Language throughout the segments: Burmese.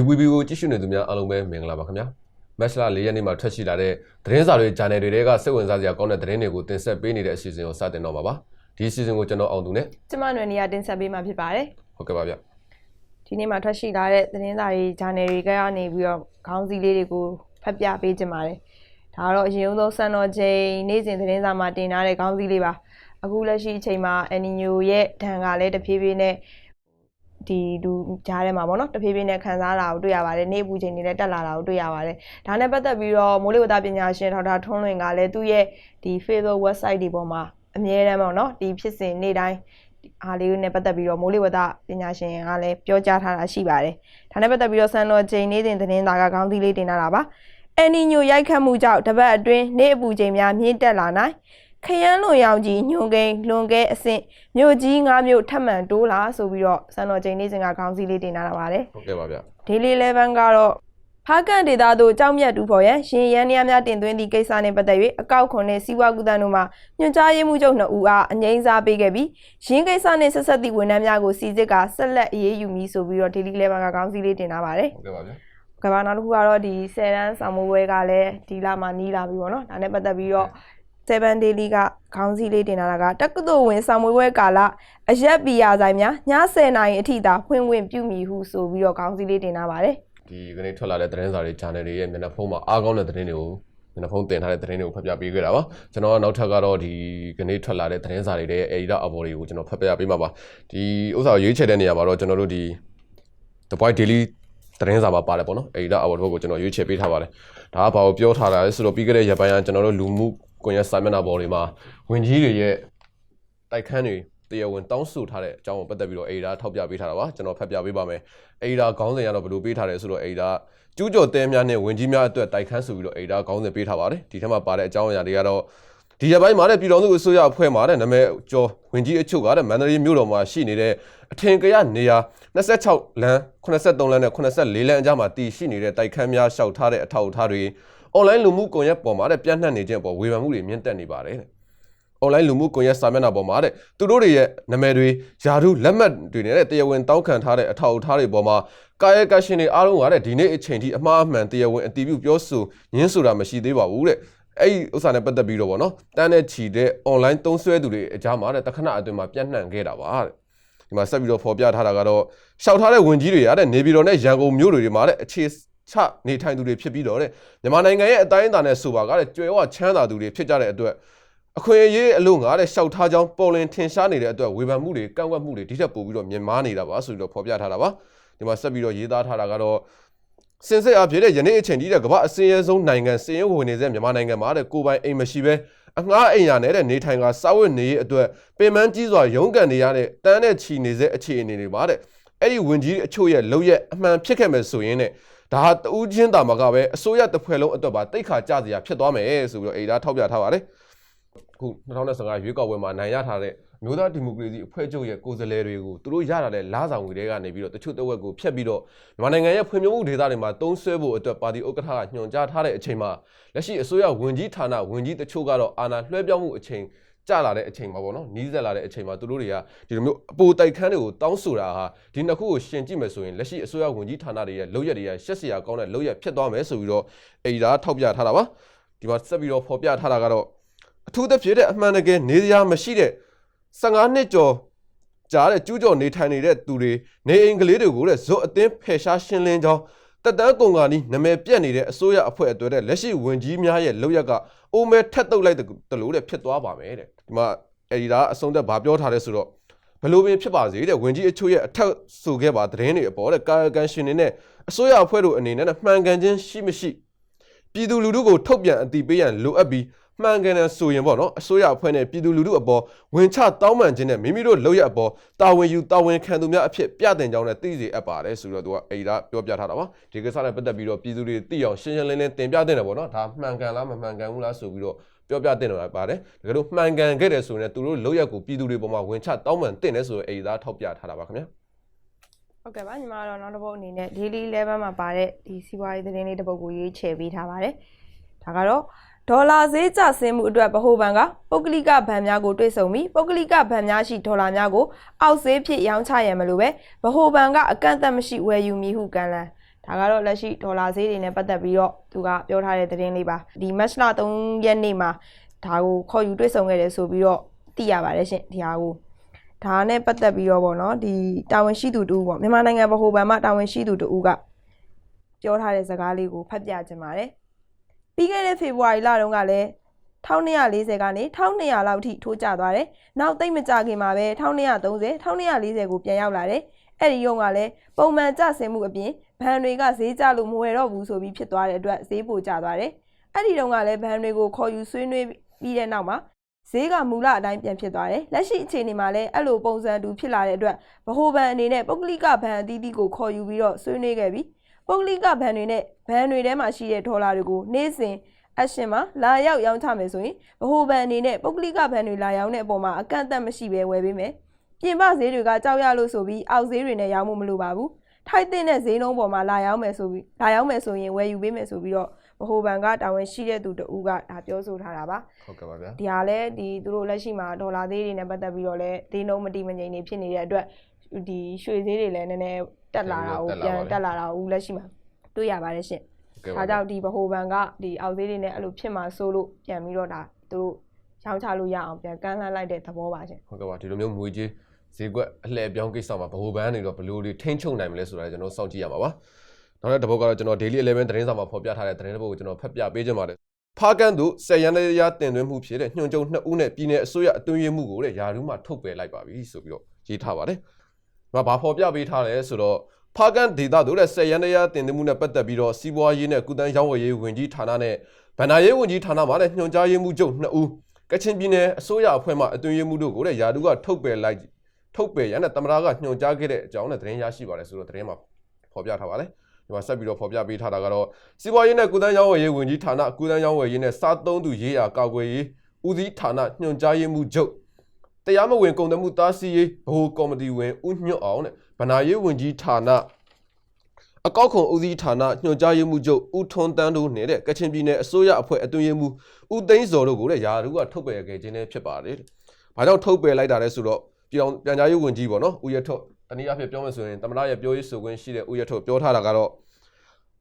DVB ကိုကြည့်ရှုနေသူများအားလုံးပဲမင်္ဂလာပါခင်ဗျာမက်စလာ၄ရက်နေ့မှာထွက်ရှိလာတဲ့သတင်းစာတွေ channel တွေတွေကစိတ်ဝင်စားစရာကောင်းတဲ့သတင်းတွေကိုတင်ဆက်ပေးနေတဲ့အစီအစဉ်ကိုစတင်တော့မှာပါဒီအစီအစဉ်ကိုကျွန်တော်အောင်သူနဲ့ကျမနွယ်နေရတင်ဆက်ပေးမှာဖြစ်ပါတယ်ဟုတ်ကဲ့ပါဗျဒီနေ့မှာထွက်ရှိလာတဲ့သတင်းစာတွေဂျာနယ်တွေကနေပြီးတော့ခေါင်းစည်းလေးတွေကိုဖတ်ပြပေးခြင်းပါတယ်ဒါကတော့အရင်ဆုံးစံတော်ချိန်နေ့စဉ်သတင်းစာမှာတင်ထားတဲ့ခေါင်းစည်းလေးပါအခုလက်ရှိအချိန်မှာအန်နီညိုရဲ့ဒဏ်ကလည်းတဖြည်းဖြည်းနဲ့ ဒီလူကြားထဲမှာပေါ့နော်တဖြည်းဖြည်းနဲ့ခံစားလာကိုတွေ့ရပါတယ်နေ့ပူချိန်တွေနဲ့တက်လာတာကိုတွေ့ရပါတယ်ဒါနဲ့ပတ်သက်ပြီးတော့မိုးလေဝသပညာရှင်ထောက်တာထွန်းလွင်ကလည်းသူ့ရဲ့ဒီ Facebook website တွေပေါ်မှာအမြဲတမ်းပေါ့နော်ဒီဖြစ်စဉ်နေ့တိုင်းအားလေးနဲ့ပတ်သက်ပြီးတော့မိုးလေဝသပညာရှင်ကလည်းပြောကြားထားတာရှိပါတယ်ဒါနဲ့ပတ်သက်ပြီးတော့စံတော်ချိန်နေ့စဉ်သတင်းစာကခေါင်းစည်းလေးတင်ထားတာပါအန်နီညိုရိုက်ခတ်မှုကြောင့်တပတ်အတွင်းနေ့အပူချိန်များမြင့်တက်လာနိုင် ခရမ်းလွန်ရောင်ကြီးညွန်ကိန်းလွန်ကဲအဆင့်မြို့ကြီး၅မြို့ထပ်မံတိုးလာဆိုပြီးတော့စံတော်ချိန်နေ့စဉ်ကခေါင်းစည်းလေးတင်ထားတာပါတယ်ဟုတ်ကဲ့ပါဗျ Daily 11ကတော့ဖားကန်ဒေတာတို့ကြောက်မြတ်တူဖို့ရန်ရှင်ရန်နေရများတင်သွင်းသည့်ကိစ္စနဲ့ပတ်သက်၍အကောက်ခွန်နဲ့စီးပွားကူတန်းတို့မှညွှန်ကြားရေးမှူးချုပ်နှစ်ဦးအားအငြိမ်းစားပေးခဲ့ပြီးရင်းကိစ္စနဲ့ဆက်ဆက်သည့်ဝန်ထမ်းများကိုစီစစ်ကဆက်လက်အရေးယူမည်ဆိုပြီးတော့ Daily 11ကခေါင်းစည်းလေးတင်ထားပါတယ်ဟုတ်ကဲ့ပါဗျ။ကမ္ဘာနောက်တစ်ခုကတော့ဒီ10ရန်ဆောင်မပွဲကလည်းဒီလမှာနီးလာပြီပေါ့နော်။ဒါနဲ့ပတ်သက်ပြီးတော့ 7 daily ကခေါင်းစည်းလေးတင်ထားတာကတက္ကသိုလ်ဝင်ဆောင်မွေးပွဲကာလအရက်ပီယာဆိုင်များည10နာရီအထိသာဖွင့်ဝင်ပြုမည်ဟုဆိုပြီးတော့ခေါင်းစည်းလေးတင်ထားပါတယ်ဒီကနေ့ထွက်လာတဲ့သတင်းစာတွေ channel တွေရဲ့မျက်နှာဖုံးမှာအားကောင်းတဲ့သတင်းတွေကိုမျက်နှာဖုံးတင်ထားတဲ့သတင်းတွေကိုဖတ်ပြပေးခဲ့တာပါကျွန်တော်ကနောက်ထပ်ကတော့ဒီကနေ့ထွက်လာတဲ့သတင်းစာတွေရဲ့ edit အပေါ်တွေကိုကျွန်တော်ဖတ်ပြပေးမှာပါဒီဥစ္စာကိုရွေးချယ်တဲ့နေရာမှာတော့ကျွန်တော်တို့ဒီ The Point Daily သတင်းစာမှာပါတယ်ပေါ့နော်အဲ့ဒါအဝတ်ဘက်ကိုကျွန်တော်ရွေးချယ်ပေးထားပါတယ်ဒါကဘာကိုပြောထားတာလဲဆိုတော့ပြီးခဲ့တဲ့ရက်ပိုင်းကကျွန်တော်တို့လူမှု ကွန်ရက်စာမျက်နှာပေါ်တွေမှာဝင်ကြီးတွေရဲ့တိုက်ခန်းတွေတရားဝင်တောင်းဆိုထားတဲ့အကြောင်းကိုပတ်သက်ပြီးတော့အဲ့ဒါထောက်ပြပေးထားတာပါကျွန်တော်ဖတ်ပြပေးပါမယ်အဲ့ဒါခေါင်းစဉ်ကတော့ဘယ်လိုပေးထားတယ်ဆိုတော့အဲ့ဒါကျူးကျော်တဲများနဲ့ဝင်ကြီးများအတွက်တိုက်ခန်းဆိုပြီးတော့အဲ့ဒါခေါင်းစဉ်ပေးထားပါတယ်ဒီထက်မှာပါတဲ့အကြောင်းအရာတွေကတော့ဒီရက်ပိုင်းမှာတဲ့ပြည်တော်စုအစိုးရအဖွဲ့မှာတဲ့နာမည်ကျော်ဝင်ကြီးအချို့ကတဲ့မန္တလေးမြို့တော်မှာရှိနေတဲ့အထင်ကရနေရာ26လမ်း83လမ်းနဲ့84လမ်းအကြားမှာတည်ရှိနေတဲ့တိုက်ခန်းများရှောက်ထားတဲ့အထောက်အထားတွေ online လူမှုကွန်ရက်ပေါ်မှာတဲ့ပြန့်နှံ့နေခြင်းအပေါ်ဝေဖန်မှုတွေမြင့်တက်နေပါတယ်တဲ့ online လူမှုကွန်ရက်စာမျက်နှာပေါ်မှာတဲ့သူတို့တွေရဲ့နာမည်တွေယာရုလက်မှတ်တွေနဲ့တဲ့တရားဝင်တောင်းခံထားတဲ့အထောက်အထားတွေပေါ်မှာကာယကရှင်တွေအားလုံးကတဲ့ဒီနေ့အချိန်ထိအမှားအမှန်တရားဝင်အတည်ပြုပြောဆိုညင်းဆိုတာမရှိသေးပါဘူးတဲ့အဲ့ဒီဥစ္စာနဲ့ပတ်သက်ပြီးတော့ဗောနော်တန်းတဲ့ချီတဲ့ online သုံးစွဲသူတွေအကြားမှာတဲ့တခဏအတွင်းမှာပြန့်နှံ့ခဲ့တာပါတဲ့ဒီမှာဆက်ပြီးတော့ဖော်ပြထားတာကတော့ရှောက်ထားတဲ့ဝင်ကြီးတွေရတဲ့နေပြည်တော်နဲ့ရန်ကုန်မြို့တွေမှာတဲ့အခြေ ချနေထိုင်သူတွေဖြစ်ပြီးတော့တဲ့မြန်မာနိုင်ငံရဲ့အတိုင်းအတာနဲ့ဆိုပါကတဲ့ကြွယ်ဝချမ်းသာသူတွေဖြစ်ကြတဲ့အတွက်အခွင့်အရေးအလို့ငါတဲ့ရှောက်ထားကြောင်းပေါ်လင်ထင်ရှားနေတဲ့အတွက်ဝေဖန်မှုတွေကန့်ကွက်မှုတွေဒီထက်ပိုပြီးတော့မြင်မာနေတာပါဆိုပြီးတော့ဖော်ပြထားတာပါဒီမှာဆက်ပြီးတော့ရေးသားထားတာကတော့စင်စစ်အဖြစ်တဲ့ယနေ့အချိန်ထိတဲ့ကမ္ဘာအစင်းရဲဆုံးနိုင်ငံစင်ရဲဝင်နေတဲ့မြန်မာနိုင်ငံမှာတဲ့ကိုယ်ပိုင်အိမ်မရှိပဲအငှားအိမ်ရနဲ့တဲ့နေထိုင်ကစာဝတ်နေရေးအတွက်ပင်ပန်းကြီးစွာရုန်းကန်နေရတဲ့တန်းတဲ့ချီနေတဲ့အခြေအနေတွေပါတဲ့အဲ့ဒီဝင်ကြီးအချို့ရဲ့လုံရက်အမှန်ဖြစ်ခဲ့မယ်ဆိုရင်တဲ့ ဒါဟာတူးချင်းတာမှာကပဲအစိုးရတစ်ဖွဲ့လုံးအတွက်ပါတိတ်ခါကြစရာဖြစ်သွားမယ်ဆိုပြီးတော့အေဒါထောက်ပြထားပါတယ်ခု2015ရွေးကောက်ပွဲမှာနိုင်ရထားတဲ့မျိုးသားဒီမိုကရေစီအဖွဲ့ချုပ်ရဲ့ကိုယ်စားလှယ်တွေကိုသူတို့ရတာတဲ့လားဆောင်ငွေတွေကနေပြီးတော့တချို့တဝက်ကိုဖျက်ပြီးတော့မြန်မာနိုင်ငံရဲ့ဖွံ့ဖြိုးမှုဒေသတွေမှာတုံးဆွဲဖို့အတွက်ပါတီဥက္ကဋ္ဌကညွှန်ကြားထားတဲ့အချိန်မှာလက်ရှိအစိုးရဝင်ကြီးဌာနဝင်ကြီးတချို့ကတော့အာဏာလွှဲပြောင်းမှုအချိန် ကြလာတဲ့အချိန်မှာပေါ့နော်နီးစက်လာတဲ့အချိန်မှာသူတို့တွေကဒီလိုမျိုးအပိုတိုက်ခန်းတွေကိုတောင်းဆိုတာဟာဒီနှစ်ခုကိုရှင်ကြည့်မယ်ဆိုရင်လက်ရှိအစိုးရဝင်ကြီးဌာနတွေရဲ့လုပ်ရက်တွေကရှက်စရာကောင်းတဲ့လုပ်ရက်ဖြစ်သွားမယ်ဆိုပြီးတော့အေဒါထောက်ပြထားတာပါဒီမှာဆက်ပြီးတော့ဖော်ပြထားတာကတော့အထူးသဖြင့်တဲ့အမှန်တကယ်နေစရာမရှိတဲ့15နှစ်ကျော်ကြားတဲ့ကျူးကျော်နေထိုင်နေတဲ့သူတွေနေအိမ်ကလေးတွေကိုတဲ့ဇွတ်အသင်းဖယ်ရှားရှင်းလင်းကြောင်းတက်တန်းကုန်ကာနီးနမဲပြက်နေတဲ့အစိုးရအဖွဲ့အတွက်တဲ့လက်ရှိဝင်ကြီးများရဲ့လောက်ရက်ကအိုမဲထက်တုတ်လိုက်တလို့တဲ့ဖြစ်သွားပါမယ်တဲ့ ဒီမှာအဲဒီဒါအဆုံးသက်ဗာပြောထားတဲ့ဆိုတော့ဘလို့ပင်ဖြစ်ပါစေတဲ့ဝင်ကြီးအချို့ရဲ့အထက်ဆိုခဲ့ပါသတင်းတွေအပေါ်တဲ့ကာယကံရှင်တွေနဲ့အစိုးရအဖွဲ့တို့အနေနဲ့မှန်ကန်ခြင်းရှိမရှိပြည်သူလူထုကိုထုတ်ပြန်အသိပေးရန်လိုအပ်ပြီးမှန်ကန်တယ်ဆိုရင်ပေါ့နော်အစိုးရအဖွဲ့နဲ့ပြည်သူလူထုအပေါ်ဝင်ချတောင်းပန်ခြင်းနဲ့မိမိတို့လုပ်ရအပေါ်တာဝန်ယူတာဝန်ခံသူများအဖြစ်ပြတင်ကြောင်းနဲ့သိစေအပ်ပါတယ်ဆိုတော့သူကအဲ့ဒါပြောပြထားတာပါဒီကိစ္စနဲ့ပတ်သက်ပြီးတော့ပြည်သူတွေသိအောင်ရှင်းရှင်းလင်းလင်းတင်ပြတင်တယ်ပေါ့နော်ဒါမှန်ကန်လားမမှန်ကန်ဘူးလားဆိုပြီးတော့ ပြောပြတင်တယ်ပါတယ်တကယ်လို့မှန်ကန်ခဲ့တယ်ဆိုရင်သူတို့လုပ်ရကိုပြည်သူတွေပေါ်မှာဝင်ချတောင်းပန်တင်တယ်ဆိုရင်အဲ့ဒါထောက်ပြထားတာပါခင်ဗျာဟုတ်ကဲ့ပါညီမကတော့နောက်တစ်ပုတ်အနေနဲ့ daily level မှာပါတဲ့ဒီစီးပွားရေးသတင်းလေးတစ်ပုတ်ကိုရေးချယ်ပေးထားပါတယ်ဒါကတော့ဒေါ်လာဈေးကျဆင်းမှုအတွက်ဗဟိုဘဏ်ကပုဂ္ဂလိကဘဏ်များကိုတွဲဆုံပြီးပုဂ္ဂလိကဘဏ်များရှိဒေါ်လာများကိုအောက်ဈေးဖြစ်ရောင်းချရန်မလို့ပဲဗဟိုဘဏ်ကအကန့်အသတ်မရှိဝယ်ယူမည်ဟုကန့်လန့် ဒါဒါကတော့လက်ရှိဒေါ်လာဈေးတွေနဲ့ပတ်သက်ပြီးတော့သူကပြောထားတဲ့သတင်းလေးပါဒီမတ်လ3ရက်နေ့မှာဒါကိုခေါ်ယူတွေ့ဆုံခဲ့တယ်ဆိုပြီးတော့သိရပါတယ်ရှင်ဒီဟာကိုဒါနဲ့ပတ်သက်ပြီးတော့ဗောနော်ဒီတာဝန်ရှိသူတူပေါ့မြန်မာနိုင်ငံဗဟိုဘဏ်မှတာဝန်ရှိသူတူကပြောထားတဲ့စကားလေးကိုဖတ်ပြခြင်းပါတယ်ပြီးခဲ့တဲ့ဖေဖော်ဝါရီလတုန်းကလည်း 1240ကနေ1200လောက်ထိထိုးကျသွားတယ်။နောက်သိမ့်မကြခင်မှာပဲ1230 1240ကိုပြန်ရောက်လာတယ်။အဲ့ဒီရုံကလည်းပုံမှန်ကျဆင်းမှုအပြင်ဘဏ်တွေကဈေးကျလို့မဝယ်တော့ဘူးဆိုပြီးဖြစ်သွားတဲ့အတွက်ဈေးပိုကျသွားတယ်။အဲ့ဒီတုန်းကလည်းဘဏ်တွေကိုခေါ်ယူဆွေးနွေးပြီးတဲ့နောက်မှာဈေးကမူလအတိုင်းပြန်ဖြစ်သွားတယ်။လက်ရှိအခြေအနေမှာလည်းအဲ့လိုပုံစံတူဖြစ်လာတဲ့အတွက်ဗဟိုဘဏ်အနေနဲ့ပုဂ္ဂလိကဘဏ်အသီးသီးကိုခေါ်ယူပြီးတော့ဆွေးနွေးခဲ့ပြီးပုဂ္ဂလိကဘဏ်တွေနဲ့ဘဏ်တွေထဲမှာရှိတဲ့ဒေါ်လာတွေကိုနေ့စဉ် အရှင်မှာလာရောက်ရောင်းချမယ်ဆိုရင်ဗဟိုဘဏ်အနေနဲ့ပုဂ္ဂလိကဘဏ်တွေလာရောင်းတဲ့အပေါ်မှာအကန့်အသတ်မရှိဘဲဝယ်ပေးမယ်။ပြင်ပဈေးတွေကကြောက်ရလို့ဆိုပြီးအောက်ဈေးတွေနဲ့ရောင်းမှုမလိုပါဘူး။ထိုက်တဲ့ဈေးနှုန်းပေါ်မှာလာရောင်းမယ်ဆိုပြီးလာရောင်းမယ်ဆိုရင်ဝယ်ယူပေးမယ်ဆိုပြီးတော့ဗဟိုဘဏ်ကတာဝန်ရှိတဲ့သူတဦးကဒါပြောဆိုထားတာပါ။ဟုတ်ကဲ့ပါဗျာဒီဟာလည်းဒီသူတို့လက်ရှိမှာဒေါ်လာသေးတွေနဲ့ပတ်သက်ပြီးတော့လည်းသေးနှုန်းမတိမငြိမ်နေဖြစ်နေတဲ့အတွက်ဒီရွှေသေးတွေလည်းနည်းနည်းတက်လာတာကိုပြန်တက်လာတာကိုလက်ရှိမှာတွေ့ရပါတယ်ရှင်ဟုတ်။ကဲ့ပါ ဒါကြောင့်ဒီဗဟိုဘဏ်ကဒီအောက်သေးတွေနဲ့အဲ့လိုဖြစ်မှာစိုးလို့ပြန်ပြီးတော့ဒါသူတို့ရောင်းချလို့ရအောင်ပြန်ကမ်းလှမ်းလိုက်တဲ့သဘောပါရှင်ဟုတ်ကဲ့ပါဒီလိုမျိုးငွေကြေးဈေးကွက်အလှည့်အပြောင်းကိစ္စမှာဗဟိုဘဏ်ကနေတော့ဘယ်လိုတွေထိန်းချုပ်နိုင်မလဲဆိုတာကျွန်တော်စောင့်ကြည့်ရမှာပါနောက်တစ်တစ်ပုဒ်ကတော့ကျွန်တော် daily 11သတင်းစာမှာဖော်ပြထားတဲ့သတင်းတစ်ပုဒ်ကိုကျွန်တော်ဖတ်ပြပေးခြင်းပါတယ်ဖားကန်တို့ဆက်ရန်တရားတင်သွင်းမှုဖြစ်တဲ့ညွှန်ချုပ်နှစ်ဦးနဲ့ပြည်내အစိုးရအတွင်းရေးမှုကိုတဲ့ယာရုမှထုတ်ပယ်လိုက်ပါပြီဆိုပြီးတော့ရေးထားပါတယ်။ဒါဘာဖော်ပြပေးထားလဲဆိုတော့ ဖားကန်ဒေတာတို့တဲ့ဆက်ရန်တရားတင်သွင်းမှုနဲ့ပတ်သက်ပြီးတော့စီးပွားရေးနဲ့ကုသန်းရောင်းဝယ်ရေးဝန်ကြီးဌာနနဲ့ဗန္ဒာရေးဝန်ကြီးဌာနမှာလည်းညွှန်ကြားရေးမှုချုပ်နှစ်ဦးကချင်ပြည်နယ်အစိုးရအဖွဲ့မှအတွင်းရေးမှုတို့ကိုတဲ့ယာရုကထုတ်ပယ်လိုက်ထုတ်ပယ်ရန်နဲ့တမရာကညွှန်ကြားခဲ့တဲ့အကြောင်းနဲ့သတင်းရရှိပါတယ်ဆိုတော့သတင်းမှာဖော်ပြထားပါတယ်။ဒီမှာဆက်ပြီးတော့ဖော်ပြပေးထားတာကတော့စီးပွားရေးနဲ့ကုသန်းရောင်းဝယ်ရေးဝန်ကြီးဌာနကုသန်းရောင်းဝယ်ရေးနဲ့စားသုံးသူရေးရာကာကွယ်ရေးဦးစီးဌာနညွှန်ကြားရေးမှူးချုပ်တရားမဝင်ကုန်သွယ်မှုတားဆီးရေးဗဟိုကော်မတီဝင်ဦးညွတ်အောင်နဲ့ ဗဏာရေးဝန်ကြီးဌာနအကောက်ခွန်ဦးစီးဌာနညွှန်ကြားရေးမှူးချုပ်ဦးထွန်းတန်းတို့နဲ့တဲ့ကချင်ပြည်နယ်အစိုးရအဖွဲ့အတွင်းရေးမှူးဦးသိန်းစော်တို့ကိုတဲ့ယာရုကထုတ်ပယ်ခဲ့ခြင်းနဲ့ဖြစ်ပါတယ်တဲ့။ဘာကြောင့်ထုတ်ပယ်လိုက်တာလဲဆိုတော့ပြည်အောင်ပြန်ကြားရေးဝန်ကြီးပေါ့နော်ဦးရထုတ်တနည်းအားဖြင့်ပြောမယ်ဆိုရင်တမရရဲ့ပြောရေးဆိုခွင့်ရှိတဲ့ဦးရထုတ်ပြောထားတာကတော့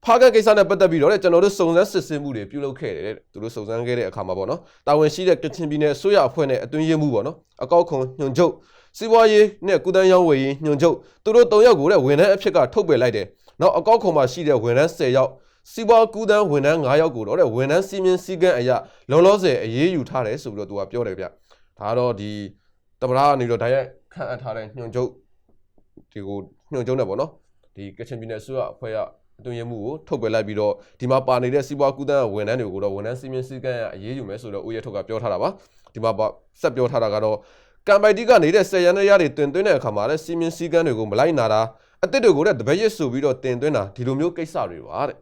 ဖားကန်ကိစ္စနဲ့ပတ်သက်ပြီးတော့တဲ့ကျွန်တော်တို့စုံစမ်းစစ်ဆေးမှုတွေပြုလုပ်ခဲ့တယ်တဲ့သူတို့စုံစမ်းခဲ့တဲ့အခါမှာပေါ့နော်တာဝန်ရှိတဲ့ကချင်ပြည်နယ်အစိုးရအဖွဲ့နဲ့အတွင်းရေးမှုပေါ့နော်အကောက်ခွန်ညွန်ချုပ်စီးပွားရေးနဲ့ကုသန်းရောင်းဝယ်ရေးညွန်ချုပ်သူတို့၃ယောက်ကိုတဲ့ဝန်ထမ်းအဖြစ်ကထုတ်ပယ်လိုက်တယ်နောက်အကောက်ခွန်မှာရှိတဲ့ဝန်ထမ်း10ယောက်စီးပွားကုသန်းဝန်ထမ်း9ယောက်ကိုတော့တဲ့ဝန်ထမ်းစီမင်းစည်းကမ်းအရာလောလောဆယ်အေးအေးယူထားတယ်ဆိုပြီးတော့သူကပြောတယ်ဗျဒါကတော့ဒီတပရာကနေတော့ဓာတ်ရိုက်ခန့်အပ်ထားတဲ့ညွန်ချုပ်ဒီကိုညွန်ချုပ်နဲ့ပေါ့နော်ဒီကချင်ပြည်နယ်အစိုးရအဖွဲ့က အတွင်းရမှုကိုထုတ်ပယ်လိုက်ပြီးတော့ဒီမှာပါနေတဲ့စီးပွားကူးသန်းဝန်ထမ်းတွေကိုတော့ဝန်ထမ်းစီမင်းစည်းကမ်းအရေးယူမယ်ဆိုတော့ဦးရထုတ်ကပြောထားတာပါဒီမှာပါဆက်ပြောထားတာကတော့ကံပိုက်တီကနေတဲ့ဆယ်ရန်ရတွေတင်သွင်းတဲ့အခါမှာလည်းစီမင်းစည်းကမ်းတွေကိုမလိုက်နာတာအစ်စ်တွေကိုလည်းတပည့်ရစ်ဆိုပြီးတော့တင်သွင်းတာဒီလိုမျိုးကိစ္စတွေပါတဲ့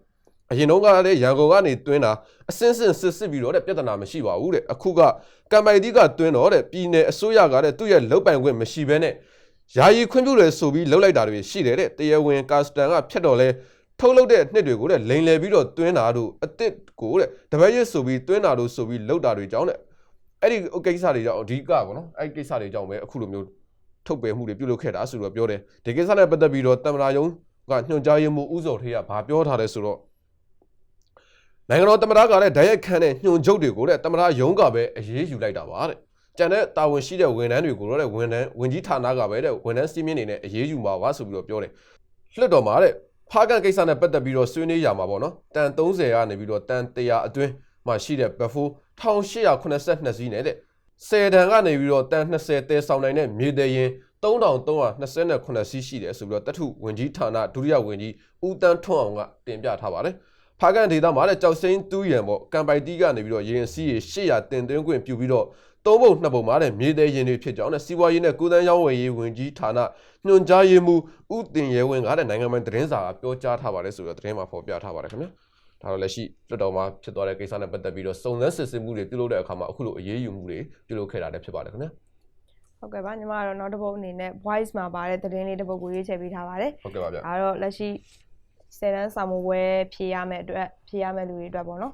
အရင်တော့ကလည်းရန်ကုန်ကနေတွင်းတာအစင်းစင်စစ်စစ်ပြီးတော့တဲ့ပြဿနာမရှိပါဘူးတဲ့အခုကကံပိုက်တီကတွင်းတော့တဲ့ပြည်နယ်အစိုးရကတဲ့သူ့ရဲ့လုတ်ပိုင်ခွင့်မရှိဘဲနဲ့ယာယီခွင့်ပြုတယ်ဆိုပြီးလှုပ်လိုက်တာတွေရှိတယ်တဲ့တရားဝင်ကာစတန်ကဖြတ်တော့လဲ ထုတ်လုပ်တဲ့နှစ်တွေကိုတဲ့လိန်လည်ပြီးတော့တွင်းတာတို့အစ်စ်ကိုတဲ့တပတ်ရစ်ဆိုပြီးတွင်းတာတို့ဆိုပြီးလောက်တာတွေကြောင်းတဲ့အဲ့ဒီကိစ္စတွေကြောင့်အဓိကပေါ့နော်အဲ့ဒီကိစ္စတွေကြောင့်ပဲအခုလိုမျိုးထုတ်ပယ်မှုတွေပြုလုပ်ခဲ့တာဆိုတော့ပြောတယ်ဒီကိစ္စနဲ့ပတ်သက်ပြီးတော့တမနာယုံကညွှန်ကြားရေးမှူးဦးစောထေးကဘာပြောထားလဲဆိုတော့နိုင်ငံတော်တမနာကလည်းဓာတ်ရိုက်ခန့်တဲ့ညွှန်ချုပ်တွေကိုတဲ့တမနာယုံကပဲအရေးယူလိုက်တာပါတဲ့ကျန်တဲ့တာဝန်ရှိတဲ့ဝန်ထမ်းတွေကိုတော့တဲ့ဝန်ထမ်းဝန်ကြီးဌာနကပဲတဲ့ဝန်ထမ်းစီးမင်းနေနဲ့အရေးယူမှာပါဆိုပြီးတော့ပြောတယ်လွှတ်တော်မှာတဲ့ ဖားကန်ကိစ္စနဲ့ပတ်သက်ပြီးတော့ဆွေးနွေးရမှာပေါ့နော်တန်30ကနေပြီးတော့တန်100အတွင်းမှာရှိတဲ့ဘဖိုး1882စီးနဲ့တဲ့10တန်ကနေပြီးတော့တန်20တဲဆောင်နိုင်တဲ့မြေသေးရင်3328စီးရှိတယ်ဆိုပြီးတော့တထုဝင်ကြီးဌာနဒုတိယဝင်ကြီးဦးတန်းထွန်းအောင်ကတင်ပြထားပါတယ်ဖားကန်ဒေသမှာတဲ့ကြောက်စိမ့်တူးရံပေါ့ကံပိုက်တီးကနေပြီးတော့ရင်စီးရေ800တင်သွင်းခွင့်ပြုပြီးတော့ သုံးပုံနှစ်ပုံမှာတဲ့မြေသေးရင်တွေဖြစ်ကြောင်းနဲ့စီးပွားရေးနဲ့ကုသန်းရောင်းဝယ်ရေးဝင်ကြီးဌာနညွှန်ကြားရေးမှူးဦးတင်ရဲဝင်းကတဲ့နိုင်ငံပိုင်သတင်းစာကပြောကြားထားပါတယ်ဆိုတော့သတင်းမှာဖော်ပြထားပါတယ်ခင်ဗျာဒါတော့လက်ရှိလွှတ်တော်မှာဖြစ်သွားတဲ့ကိစ္စနဲ့ပတ်သက်ပြီးတော့စုံစမ်းစစ်ဆေးမှုတွေပြုလုပ်တဲ့အခါမှာအခုလိုအရေးယူမှုတွေပြုလုပ်ခဲ့တာလည်းဖြစ်ပါတယ်ခင်ဗျာဟုတ်ကဲ့ပါညီမကတော့နောက်တစ်ပုတ်အနေနဲ့ voice မှာပါတဲ့သတင်းလေးတစ်ပုတ်ကိုရွေးချယ်ပေးထားပါတယ်ဟုတ်ကဲ့ပါဗျဒါတော့လက်ရှိဆယ်တန်းစာမပွဲဖြေရမယ့်အတွက်ဖြေရမယ့်လူတွေအတွက်ပေါ့နော်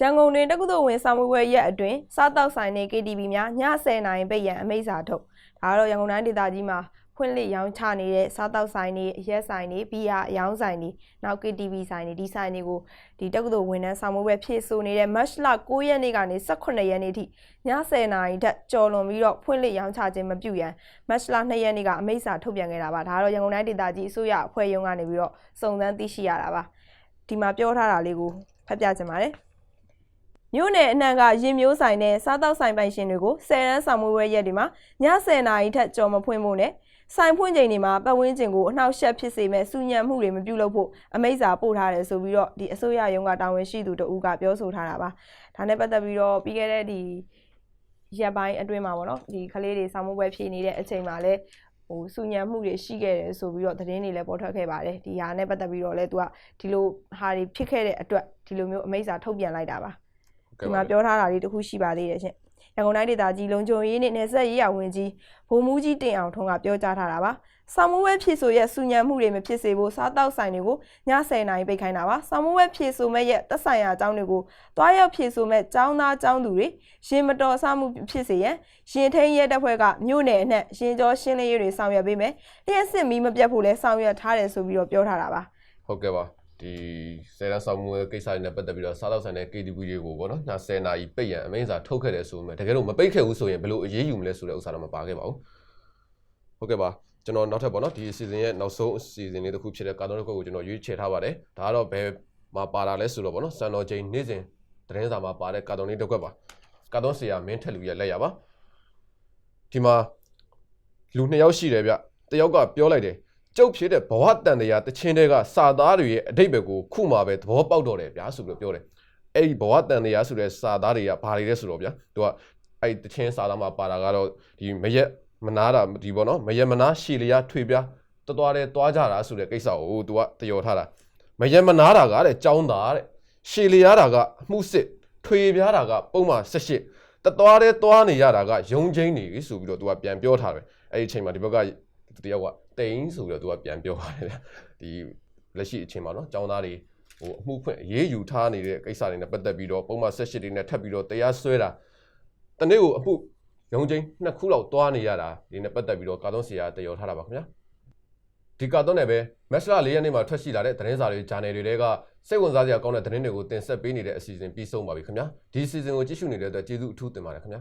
ရန်ကုန်တွင်တက္ကသိုလ်ဝင်စာမပွဲရက်အတွင်းစားတောက်ဆိုင်နေ KTV များည10:00နာရီပိတ်ရန်အမိန့်စာထုတ်ဒါကတော့ရန်ကုန်တိုင်းဒေသကြီးမှာဖွင့်လှစ်ရောင်းချနေတဲ့စားတောက်ဆိုင်တွေအရက်ဆိုင်တွေဘီယာအယောင်းဆိုင်တွေနောက် KTV ဆိုင်တွေဒီဆိုင်တွေကိုဒီတက္ကသိုလ်ဝန်ထမ်းဆောင်မှုပဲဖြည့်ဆို့နေတဲ့ March လ9ရက်နေ့ကနေ18ရက်နေ့ထိည10:00နာရီထက်ကျော်လွန်ပြီးတော့ဖွင့်လှစ်ရောင်းချခြင်းမပြုရန် March လ2ရက်နေ့ကအမိန့်စာထုတ်ပြန်ခဲ့တာပါဒါကတော့ရန်ကုန်တိုင်းဒေသကြီးအစိုးရအဖွဲ့ရုံးကနေပြီးတော့စုံစမ်းသိရှိရတာပါဒီမှာပြောထားတာလေးကိုဖတ်ပြချင်ပါတယ် မြို့နယ်အနှံ့ကရင်မျိုးဆိုင်နဲ့စားတောက်ဆိုင်ပိုင်ရှင်တွေကို10ရန်ဆောင်မွေးဝဲရက်တွေမှာည10နာရီထက်ကြော်မဖွင့်ဖို့နဲ့ဆိုင်ဖွင့်ချိန်တွေမှာပတ်ဝန်းကျင်ကိုအနှောက်အယှက်ဖြစ်စေမဲ့စူညံမှုတွေမပြုလုပ်ဖို့အမိန့်စာပို့ထားတယ်ဆိုပြီးတော့ဒီအစိုးရရုံးကတာဝန်ရှိသူတဦးကပြောဆိုထားတာပါဒါနဲ့ပတ်သက်ပြီးတော့ပြီးခဲ့တဲ့ဒီရက်ပိုင်းအတွင်းမှာပေါ့နော်ဒီကလေးတွေဆောင်မွေးပွဲဖြည့်နေတဲ့အချိန်မှာလည်းဟိုစူညံမှုတွေရှိခဲ့တယ်ဆိုပြီးတော့သတင်းတွေလည်းပေါ်ထွက်ခဲ့ပါတယ်ဒီဟာနဲ့ပတ်သက်ပြီးတော့လည်းသူကဒီလိုဟာတွေဖြစ်ခဲ့တဲ့အတွက်ဒီလိုမျိုးအမိန့်စာထုတ်ပြန်လိုက်တာပါ ဒီမှာပြောထားတာလေးတစ်ခုရှိပါသေးတယ်ရှင်။ရန်ကုန်တိုင်းဒေသကြီးလုံခြုံရေးနဲ့နယ်စပ်ရေးရာဝန်ကြီးဗိုလ်မှူးကြီးတင်အောင်ထွန်းကပြောကြားထားတာပါ။ဆောင်းမဝဲဖြစ်ဆိုရဲ့စူညံမှုတွေမဖြစ်စေဖို့စားတောက်ဆိုင်တွေကိုည10:00နာရီပိတ်ခိုင်းတာပါ။ဆောင်းမဝဲဖြစ်ဆိုမဲ့ရဲ့တက်ဆိုင်ရာအကြောင်းတွေကိုတွားရောက်ဖြစ်ဆိုမဲ့ចောင်းသားចောင်းသူတွေရင်မတော်ဆမှုဖြစ်စေရန်ရင်ထိန်ရဲတပ်ဖွဲ့ကမြို့နယ်အနှံ့ရင်ကျော်ရှင်းလင်းရေးတွေဆောင်ရွက်ပေးမယ်။လျှက်စစ်မီးမပြတ်ဖို့လဲဆောင်ရွက်ထားတယ်ဆိုပြီးတော့ပြောထားတာပါ။ဟုတ်ကဲ့ပါ ဒီဆယ်ရန်ဆောင်မှုကိစ္စတွေနဲ့ပတ်သက်ပြီးတော့စားတော့ဆိုင်တဲ့ KTV တွေကိုပေါ့နော်ည10နာရီပိတ်ရန်အမိန့်စာထုတ်ခဲ့တယ်ဆိုပေမဲ့တကယ်လို့မပိတ်ခဲ့ဘူးဆိုရင်ဘယ်လိုအရေးယူမလဲဆိုတဲ့ဥစ္စာတော့မပါခဲ့ပါဘူးဟုတ်ကဲ့ပါကျွန်တော်နောက်ထပ်ပေါ့နော်ဒီအစီအစဉ်ရဲ့နောက်ဆုံးအစီအစဉ်လေးတစ်ခုဖြစ်တဲ့ကာတွန်းတစ်ခုကိုကျွန်တော်ရွေးချယ်ထားပါတယ်ဒါကတော့ဘယ်မှာပါတာလဲဆိုတော့ပေါ့နော်စံတော်ချိန်နေ့စဉ်သတင်းစာမှာပါတဲ့ကာတွန်းလေးတစ်ခွက်ပါကာတွန်းဆရာမင်းထက်လူရဲ့လက်ရပါဒီမှာလူနှစ်ယောက်ရှိတယ်ဗျတယောက်ကပြောလိုက်တယ် ကျုပ်ဖြစ်တဲ့ဘဝတန်တရားတချင်းတဲကစာသားတွေရဲ့အတိတ်ဘယ်ကိုခုမှပဲသဘောပေါက်တော့တယ်ဗျာဆိုပြီးတော့ပြောတယ်အဲ့ဒီဘဝတန်တရားဆိုတဲ့စာသားတွေကဘာတွေလဲဆိုတော့ဗျာသူကအဲ့ဒီတချင်းစာသားမှာပါတာကတော့ဒီမရက်မနာတာဒီပေါ့နော်မရက်မနာရှည်လျားထွေပြားတသွားတယ်သွားကြတာဆိုတဲ့ကိစ္စကိုသူကတယောထားတာမရက်မနာတာကတဲ့ကြောင်းသားတဲ့ရှည်လျားတာကအမှုစစ်ထွေပြားတာကပုံမှန်၁၈တသွားတယ်သွားနေရတာကယုံချင်းနေဆိုပြီးတော့သူကပြန်ပြောထားတယ်အဲ့ဒီအချိန်မှာဒီဘက်က တယောက်ကတိန်ဆိုပြီးတော့သူကပြန်ပြောပါတယ်ဗျဒီလက်ရှိအချိန်မှာနော်ចောင်းသားတွေဟိုအမှုဖွင့်ရေးယူထားနေတဲ့ကိစ္စတွေနဲ့ပတ်သက်ပြီးတော့ပုံမှန်ဆက်ရှိတွေနဲ့ထပ်ပြီးတော့တရားစွဲတာတနေ့ကိုအမှုရုံချင်းနှစ်ခုလောက်တွားနေရတာဒီနဲ့ပတ်သက်ပြီးတော့ကာသွန်းဆရာတရော်ထားတာပါခင်ဗျာဒီကာသွန်းနဲ့ပဲမက်စလာ၄ရက်နေ့မှာထွက်ရှိလာတဲ့သတင်းစာတွေဂျာနယ်တွေတဲကစိတ်ဝင်စားစရာကောင်းတဲ့သတင်းတွေကိုတင်ဆက်ပေးနေတဲ့အစီအစဉ်ပြီးဆုံးပါပြီခင်ဗျာဒီအစီအစဉ်ကိုကြည့်ရှုနေတဲ့အတွက်ကျေးဇူးအထူးတင်ပါတယ်ခင်ဗျာ